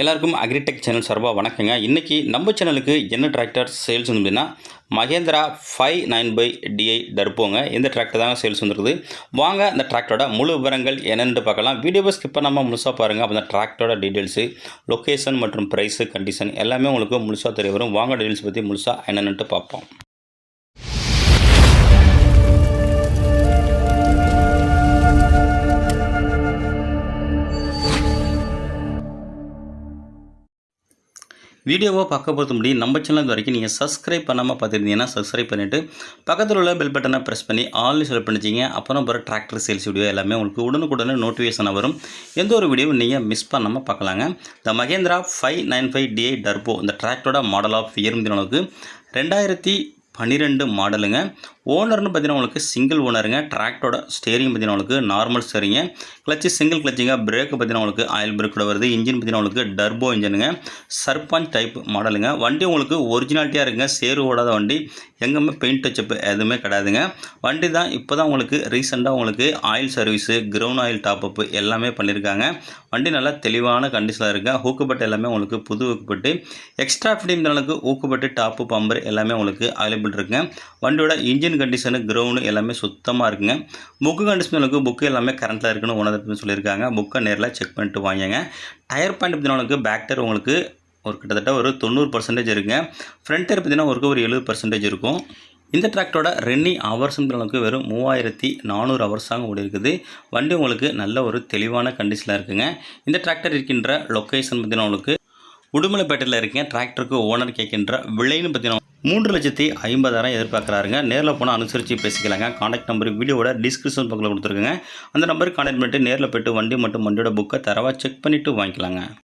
எல்லாருக்கும் agritech channel சார்பாக வணக்கங்க. இன்றைக்கி நம்ம சேனலுக்கு என்ன டிராக்டர் சேல்ஸ் வந்து அப்படின்னா Mahindra five nine by DI டர்போங்க இந்த டிராக்டர் தாங்க சேல்ஸ் வந்துருக்குது? வாங்க அந்த டிராக்டரோட முழு விவரங்கள் என்னென்னு பார்க்கலாம். வீடியோவை ஸ்கிப் பண்ணாமல் முழுசாக பாருங்கள் அப்போ அந்த டிராக்டரோட டீட்டெயில்ஸு லொக்கேஷன் மற்றும் ப்ரைஸு கண்டிஷன் எல்லாமே உங்களுக்கு முழுசாக தெரிய வரும். வாங்க டீட்டெயில்ஸ் பற்றி முழுசாக என்னென்னுட்டு பார்ப்போம். வீடியோவை பார்க்க போகிறது முடியும். நம்ம சேனல் வரைக்கும் நீங்கள் சப்ஸ்கிரைப் பண்ணாமல் பார்த்துருந்தீங்கன்னா சப்ஸ்கிரைப் பண்ணிவிட்டு பக்கத்தில் உள்ள பெல் பட்டனை ப்ரெஸ் பண்ணி ஆல்னு செலக்ட் பண்ணிச்சிங்க அப்புறம் பிற டிராக்டர் சேல்ஸ் வீடியோ எல்லாமே உங்களுக்கு உடனுக்குடனே நோட்டிஃபிகேஷன் வரும். எந்த ஒரு வீடியோவும் நீங்கள் மிஸ் பண்ணாமல் பார்க்கலாங்க. இந்த Mahindra five nine five DI turbo இந்த டிராக்டரோட மாடல் ஆஃப் இயர் அளவுக்கு ரெண்டாயிரத்தி பன்னிரெண்டு மாடலுங்க. ஓனர்னு பார்த்தீங்கன்னா உங்களுக்கு சிங்கிள் ஓனருங்க ட்ராக்டோட ஸ்டேரிங் பார்த்தீங்கன்னா உங்களுக்கு நார்மல் ஸ்டேரிங்க கிளச்சு சிங்கிள் கிளச்சிங்க பிரேக்கு பார்த்தீங்கன்னா உங்களுக்கு ஆயில் பிரேக்கோட வருது. இன்ஜின் பார்த்தீங்கன்னா உங்களுக்கு டர்போ இன்ஜினுங்க சர்பஞ்ச் டைப் மாடலுங்க. வண்டி உங்களுக்கு ஒரிஜினாலிட்டியாக இருக்குங்க. சேரு ஓடாத வண்டி. எங்கேயுமே பெயிண்ட் டச்சப் எதுவுமே கிடையாதுங்க. வண்டி தான் இப்போ தான் உங்களுக்கு ரீசெண்டாக உங்களுக்கு oil service ground oil top up எல்லாமே பண்ணியிருக்காங்க. வண்டி நல்லா தெளிவான கண்டிஷனில் இருக்குது ஊக்குப்பட்டு எல்லாமே உங்களுக்கு புது ஊக்குப்பட்டு எக்ஸ்ட்ரா ஃபிட்டிங் அளவுக்கு ஊக்குப்பட்டு டாப்பு பம்பர் எல்லாமே உங்களுக்கு அவைலபிள் இருக்குங்க வண்டியோட இன்ஜின் கண்டிஷனு கிரவுண்டு எல்லாமே சுத்தமாக இருக்குங்க. புக்கு கண்டிஷன் அளவுக்கு புக்கு எல்லாமே கரண்ட்டில் இருக்குன்னு உணர்ந்து சொல்லியிருக்காங்க. புக்கை நேரில் செக் பண்ணிட்டு வாங்கிங்க டயர் பாயிண்ட் பார்த்தீங்கன்னா உங்களுக்கு பேக் டயர் உங்களுக்கு ஒரு கிட்டத்தட்ட ஒரு தொண்ணூறு பர்சன்டேஜ் இருக்குங்க. ஃப்ரண்ட் டயர் பார்த்தீங்கன்னா ஒரு எழுபது பர்சன்டேஜ் இருக்கும். இந்த டிராக்டரோட ரென்னி ஹவர்ஸ்ன்ற அளவுக்கு வெறும் மூவாயிரத்தி நானூறு ஹவர்ஸாக ஓடி இருக்குது. வண்டி உங்களுக்கு நல்ல ஒரு தெளிவான கண்டிஷனில் இருக்குங்க. இந்த டிராக்டர் இருக்கின்ற லொக்கேஷன் பார்த்தீங்கன்னா உங்களுக்கு உடுமலைப்பேட்டையில் இருக்கீங்க டிராக்டருக்கு ஓனர் கேட்கின்ற விலைன்னு பார்த்தீங்கன்னா மூன்று லட்சத்தி ஐம்பதாயிரம் எதிர்பார்க்குறாருங்க. நேரில் போனால் அனுசரித்து பேசிக்கலாங்க. காண்டாக்ட் நம்பர் வீடியோட டிஸ்கிரிப்ஷன் பக்கத்தில் கொடுத்துருக்குங்க. அந்த நம்பருக்கு காண்டாக்ட் பண்ணிட்டு நேரில் போய்ட்டு வண்டி மற்றும் வண்டியோட புக்கை தரவாக செக் பண்ணிவிட்டு வாங்கிக்கலாங்க.